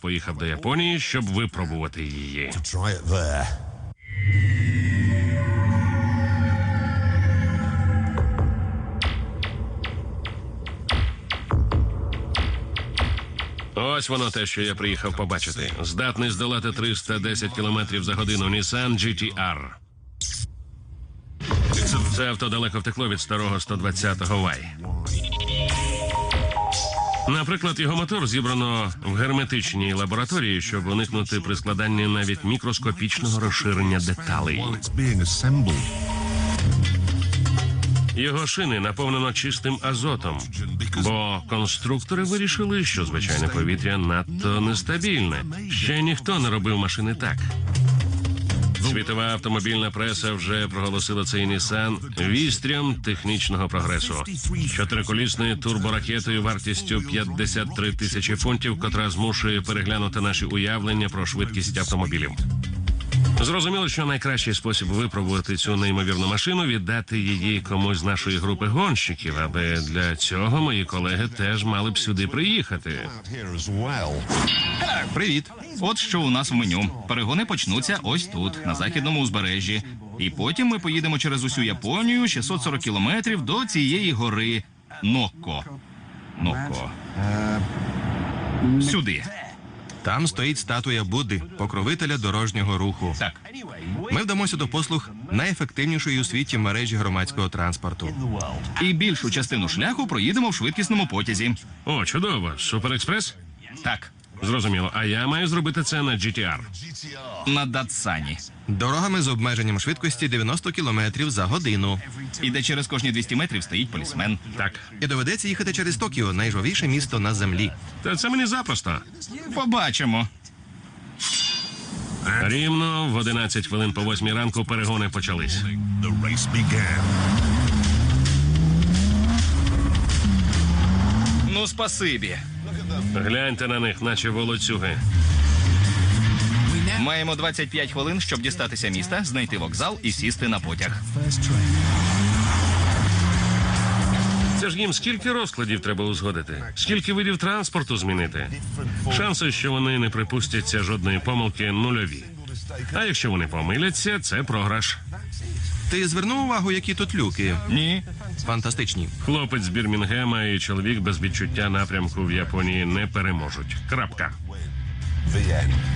Поїхав до Японії, щоб випробувати її. Ось воно те, що я приїхав побачити. Здатний здолати 310 км за годину Nissan GT-R. Це авто далеко втекло від старого 120-го Y. Наприклад, його мотор зібрано в герметичній лабораторії, щоб уникнути при складанні навіть мікроскопічного розширення деталей. Його шини наповнено чистим азотом, бо конструктори вирішили, що звичайне повітря надто нестабільне. Ще ніхто не робив машини так. Світова автомобільна преса вже проголосила цей Нісан вістрям технічного прогресу. Чотириколісною турборакетою вартістю 53 тисячі фунтів, котра змушує переглянути наші уявлення про швидкість автомобілів. Зрозуміло, що найкращий спосіб випробувати цю неймовірну машину віддати її комусь з нашої групи гонщиків, але для цього мої колеги теж мали б сюди приїхати. Привіт. От що у нас в меню. Перегони почнуться ось тут, на західному узбережжі. І потім ми поїдемо через усю Японію 640 кілометрів до цієї гори Нокко. Нокко. Сюди. Там стоїть статуя Будди, покровителя дорожнього руху. Так. Ми вдамося до послуг найефективнішої у світі мережі громадського транспорту. І більшу частину шляху проїдемо в швидкісному потязі. О, чудово! Суперекспрес? Так, Зрозуміло. А я маю зробити це на GTR. на Датсані. Дорогами з обмеженням швидкості 90 км за годину. І де через кожні 200 метрів стоїть полісмен. Так. І доведеться їхати через Токіо, найжовіше місто на землі. Та це мені запросто. Побачимо. Рівно в 11 хвилин по 8 ранку перегони почались. The race began. Ну, спасибі. Гляньте на них, наче волоцюги. Маємо 25 хвилин, щоб дістатися міста, знайти вокзал і сісти на потяг. Це ж їм скільки розкладів треба узгодити, скільки видів транспорту змінити. Шанси, що вони не припустяться жодної помилки, нульові. А якщо вони помиляться, це програш. Ти звернув увагу, які тут люки? Ні. Фантастичні. Хлопець з Бірмінгема і чоловік без відчуття напрямку в Японії не переможуть. Крапка.